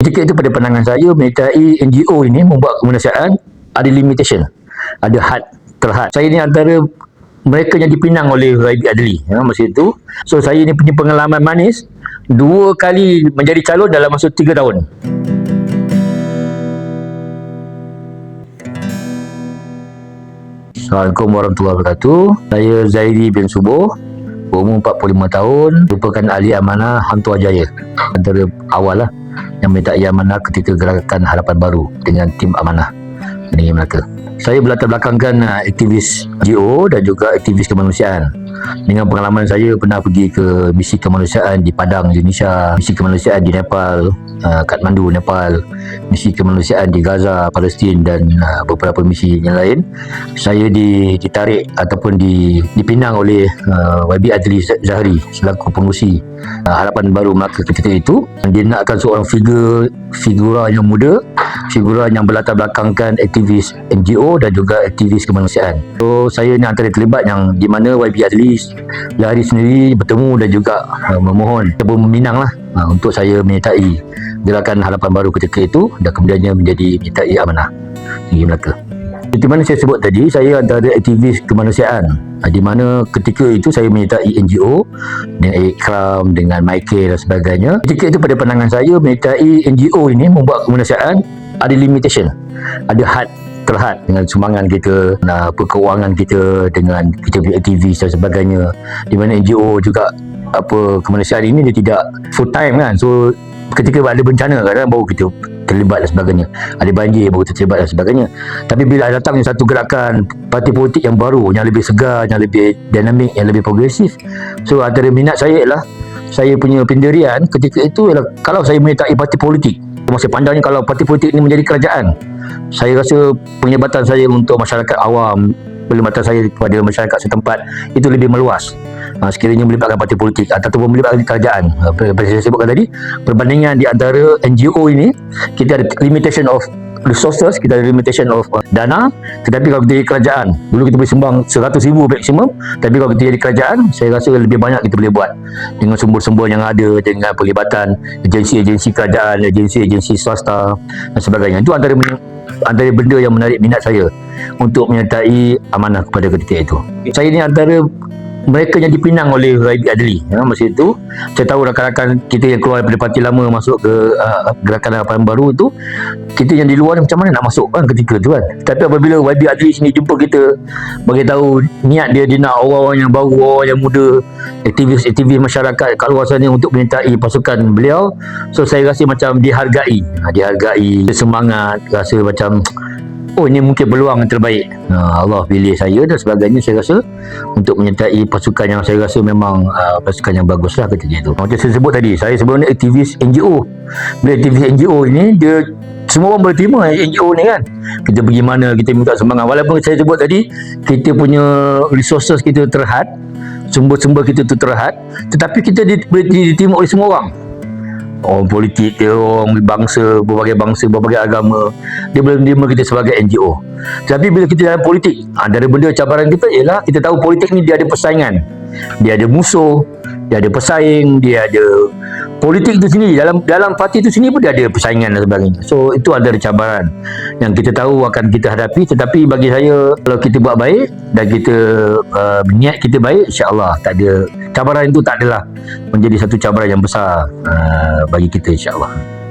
Ketika itu pada pandangan saya menyertai NGO ini membuat kemanusiaan ada limitation. Ada had terhad. Saya ni antara mereka yang dipinang oleh YB Adli ya, masa itu. So saya ni punya pengalaman manis dua kali menjadi calon dalam masa tiga tahun. Assalamualaikum warahmatullahi wabarakatuh. Saya Zairi bin Subuh. Umur 45 tahun, merupakan ahli amanah Hantu Jaya. Antara awal lah yang menyertai amanah ketika gerakan harapan baru dengan tim amanah Negeri Melaka. Saya berlatar belakangkan uh, aktivis NGO dan juga aktivis kemanusiaan. Dengan pengalaman saya pernah pergi ke misi kemanusiaan di Padang, Indonesia, misi kemanusiaan di Nepal, uh, Kathmandu, Nepal, misi kemanusiaan di Gaza, Palestin dan uh, beberapa misi yang lain. Saya di, ditarik ataupun di, dipinang oleh uh, YB Adli Zahri selaku pengurusi uh, Harapan Baru Melaka ketika itu. Dia nakkan seorang figur figura yang muda, figura yang berlatar belakangkan aktivis NGO dan juga aktivis kemanusiaan. So saya ni antara terlibat yang di mana YB Adli Zahri sendiri bertemu dan juga uh, memohon ataupun meminang lah uh, untuk saya menyertai gerakan harapan baru ketika itu dan kemudiannya menjadi menyertai amanah Negeri Melaka. Seperti mana saya sebut tadi, saya antara aktivis kemanusiaan uh, di mana ketika itu saya menyertai NGO dengan Ikram, dengan Michael dan sebagainya. Ketika itu pada pandangan saya menyertai NGO ini membuat kemanusiaan ada limitation, ada had terhad dengan sumbangan kita apa keuangan kita dengan kita punya aktivis dan sebagainya. Di mana NGO juga apa kemanusiaan ini dia tidak full time kan. So ketika ada bencana kadang baru kita terlibat dan sebagainya. Ada banjir baru terlibat dan sebagainya. Tapi bila datangnya satu gerakan parti politik yang baru yang lebih segar yang lebih dinamik yang lebih progresif so antara minat saya ialah saya punya pendirian ketika itu ialah kalau saya menyertai parti politik. Masa panjangnya kalau parti politik ini menjadi kerajaan saya rasa penyebatan saya untuk masyarakat awam pelibatan saya kepada masyarakat setempat itu lebih meluas. Ha, sekiranya melibatkan parti politik ataupun melibatkan kerajaan. Apa yang saya sebutkan tadi perbandingan di antara NGO ini kita ada limitation of resources kita ada limitation of uh, dana tetapi kalau kita jadi kerajaan dulu kita boleh sumbang 100 ribu maksimum tapi kalau kita jadi kerajaan saya rasa lebih banyak kita boleh buat. Dengan sumber-sumber yang ada dengan pelibatan agensi-agensi kerajaan agensi-agensi swasta dan sebagainya. Itu antara antara benda yang menarik minat saya untuk menyertai amanah kepada ketika itu. Saya ni antara mereka yang dipinang oleh YB Adli. Ya, masa itu saya tahu rakan-rakan kita yang keluar daripada parti lama masuk ke uh, gerakan harapan baru itu kita yang di luar macam mana nak masuk kan ketika tu kan? Tapi apabila YB Adli sini jumpa kita bagi tahu niat dia dia nak orang-orang yang baru orang yang muda aktivis-aktivis masyarakat kat luar sana untuk menyertai pasukan beliau. So saya rasa macam dihargai. Ha, dihargai semangat rasa macam oh ini mungkin peluang yang terbaik. Ha, Allah pilih saya dan sebagainya saya rasa untuk menyertai pasukan yang saya rasa memang uh, pasukan yang bagus lah itu. Macam saya sebut tadi saya sebenarnya aktivis NGO bila aktivis NGO ini dia semua orang boleh terima NGO ni kan. Kita pergi mana kita minta sumbangan. Walaupun saya sebut tadi kita punya resources kita terhad sumber-sumber kita tu terhad tetapi kita boleh diterima oleh semua orang orang politik dia orang bangsa berbagai bangsa berbagai agama dia boleh menerima kita sebagai NGO tapi bila kita dalam politik ada benda cabaran kita ialah kita tahu politik ni dia ada persaingan. Dia ada musuh dia ada pesaing dia ada politik itu sendiri dalam dalam parti itu sendiri pun dia ada persaingan dan sebagainya. So itu ada cabaran. Yang kita tahu akan kita hadapi tetapi bagi saya kalau kita buat baik dan kita uh, niat kita baik insyaAllah tak ada cabaran itu tak adalah menjadi satu cabaran yang besar uh, bagi kita insyaAllah.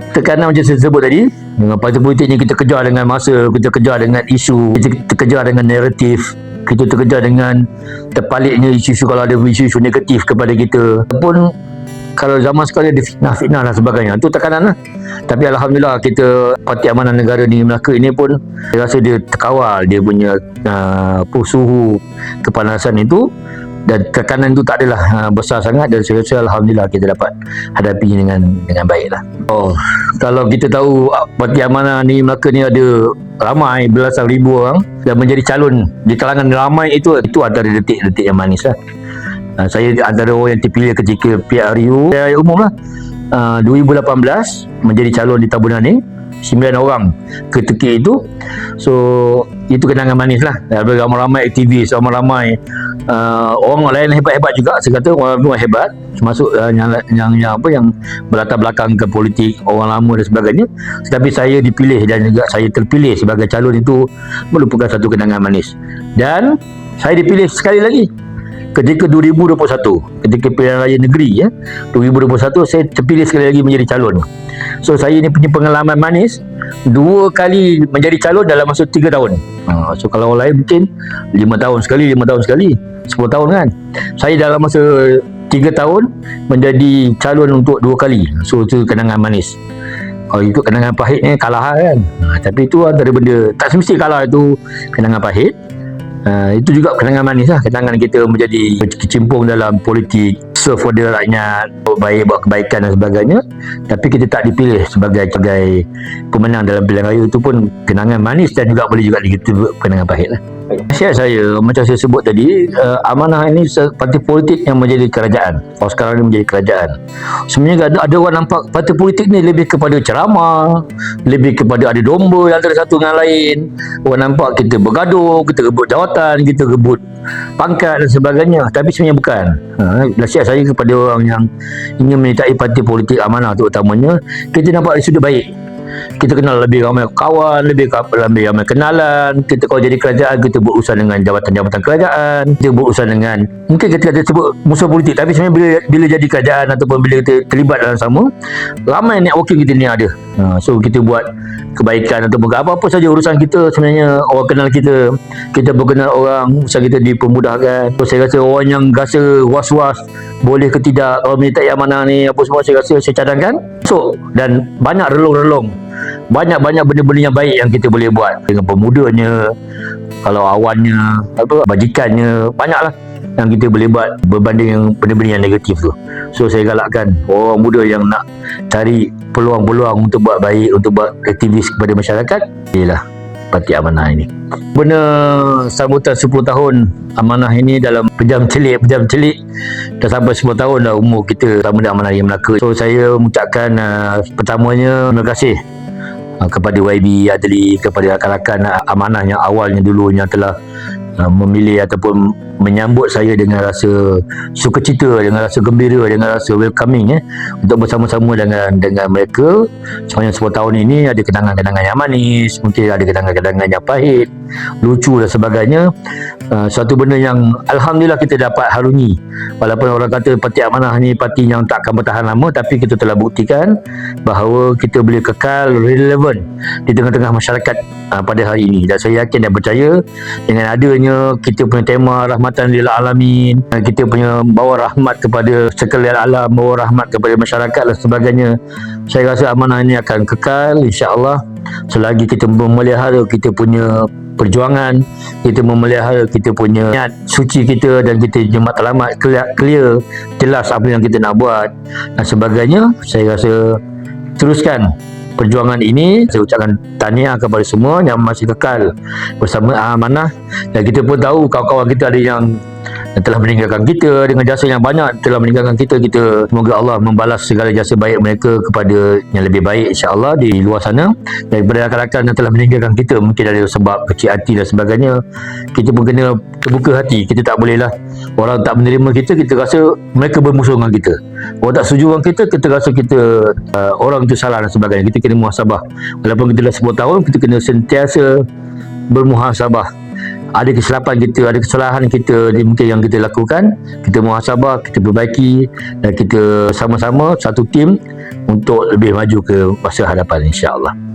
Tekanan macam saya sebut tadi dengan parti politik ni kita kejar dengan masa kita kejar dengan isu kita kejar dengan naratif kita terkejar dengan terpaliknya isu-isu kalau ada isu-isu negatif kepada kita pun kalau zaman sekarang ada fitnah-fitnah dan sebagainya. Itu tekanan lah. Tapi Alhamdulillah kita Parti Amanah Negara di Melaka ini pun saya rasa dia terkawal. Dia punya uh, suhu kepanasan itu dan tekanan itu tak adalah uh, besar sangat dan saya rasa Alhamdulillah kita dapat hadapi dengan dengan baik lah. Oh, kalau kita tahu uh, Parti Amanah ni Melaka ni ada ramai belasan ribu orang dan menjadi calon di kalangan ramai itu itu antara detik-detik yang manis lah uh, saya antara orang yang terpilih ketika PRU saya umum lah. Uh, 2018 menjadi calon di tabunan ni 9 orang ketika itu. So itu kenangan manis lah. Ada ramai-ramai aktivis ramai-ramai uh, orang lain hebat-hebat juga. Saya kata orang orang hebat. Termasuk uh, yang, yang, yang apa yang berlatar belakang ke politik orang lama dan sebagainya. Tetapi saya dipilih dan juga saya terpilih sebagai calon itu merupakan satu kenangan manis. Dan saya dipilih sekali lagi ketika 2021 ketika pilihan raya negeri ya 2021 saya terpilih sekali lagi menjadi calon. So saya ini punya pengalaman manis dua kali menjadi calon dalam masa tiga tahun. Ha, so kalau orang lain mungkin lima tahun sekali lima tahun sekali 10 tahun kan. Saya dalam masa tiga tahun menjadi calon untuk dua kali. So itu kenangan manis. Kalau itu kenangan pahitnya kalah kan. Ha, tapi itu antara benda tak semesti kalah itu kenangan pahit Uh, itu juga kenangan manis lah. Kenangan kita menjadi kecimpung dalam politik serve for the rakyat baik buat kebaikan dan sebagainya. Tapi kita tak dipilih sebagai sebagai pemenang dalam pilihan raya itu pun kenangan manis dan juga boleh juga dikata kenangan pahit lah Nasihat saya macam saya sebut tadi uh, amanah ini parti politik yang menjadi kerajaan. Kalau sekarang ini menjadi kerajaan. Sebenarnya ada, ada orang nampak parti politik ni lebih kepada ceramah lebih kepada ada domba antara satu dengan lain. Orang nampak kita bergaduh kita rebut jawatan kita rebut pangkat dan sebagainya. Tapi sebenarnya bukan. Ha, nasihat saya kepada orang yang ingin menyertai parti politik amanah terutamanya kita nampak dari sudut baik kita kenal lebih ramai kawan lebih lebih ramai kenalan. Kita kalau jadi kerajaan kita berurusan dengan jabatan-jabatan kerajaan. Kita berurusan dengan mungkin kita kata sebut musuh politik tapi sebenarnya bila, bila jadi kerajaan ataupun bila kita terlibat dalam sama ramai networking kita ni ada. Ha, so kita buat kebaikan atau apa-apa saja urusan kita sebenarnya orang kenal kita kita berkenal orang urusan kita dipermudahkan. So, saya rasa orang yang rasa was-was boleh ke tidak kalau minta yang mana ni apa semua saya rasa saya cadangkan. So dan banyak relong-relong banyak-banyak benda-benda yang baik yang kita boleh buat. Dengan pemudanya kalau awannya apa bajikannya banyaklah yang kita boleh buat berbanding yang benda-benda yang negatif tu. So saya galakkan orang muda yang nak cari peluang-peluang untuk buat baik untuk buat aktivis kepada masyarakat ialah Parti Amanah ini. Benda sambutan 10 tahun Amanah ini dalam pejam celik pejam celik dah sampai 10 tahun dah umur kita sama dengan Amanah yang Melaka. So saya mengucapkan uh, pertamanya terima kasih kepada YB Adli kepada rakan-rakan Amanah yang awalnya dulu yang telah uh, memilih ataupun menyambut saya dengan rasa sukacita dengan rasa gembira dengan rasa welcoming eh untuk bersama-sama dengan dengan mereka. Sepanjang 10 tahun ini ada kenangan-kenangan yang manis mungkin ada kenangan-kenangan yang pahit lucu dan sebagainya. Uh, suatu benda yang Alhamdulillah kita dapat harungi. Walaupun orang kata parti amanah ni parti yang tak akan bertahan lama tapi kita telah buktikan bahawa kita boleh kekal relevan di tengah-tengah masyarakat uh, pada hari ini. Dan saya yakin dan percaya dengan adanya kita punya tema rahmat rahmatan lil alamin kita punya bawa rahmat kepada sekalian alam bawa rahmat kepada masyarakat dan sebagainya. Saya rasa amanah ini akan kekal insya-Allah. Selagi kita memelihara kita punya perjuangan kita memelihara kita punya niat suci kita dan kita jemaat selamat clear, clear jelas apa yang kita nak buat dan sebagainya saya rasa teruskan perjuangan ini saya ucapkan tahniah kepada semua yang masih kekal bersama amanah. Dan kita pun tahu kawan-kawan kita ada yang yang telah meninggalkan kita dengan jasa yang banyak. Telah meninggalkan kita kita semoga Allah membalas segala jasa baik mereka kepada yang lebih baik insyaAllah di luar sana. Daripada rakan-rakan yang telah meninggalkan kita mungkin ada sebab kecil hati dan sebagainya kita pun kena terbuka hati. Kita tak boleh lah orang tak menerima kita kita rasa mereka bermusuh dengan kita. Orang tak setuju dengan kita kita rasa kita uh, orang itu salah dan sebagainya. Kita kena muhasabah. Walaupun kita dah 10 tahun kita kena sentiasa bermuhasabah ada kesilapan kita, ada kesalahan kita mungkin yang kita lakukan, kita muhasabah, kita perbaiki dan kita sama-sama satu tim untuk lebih maju ke masa hadapan insya-Allah.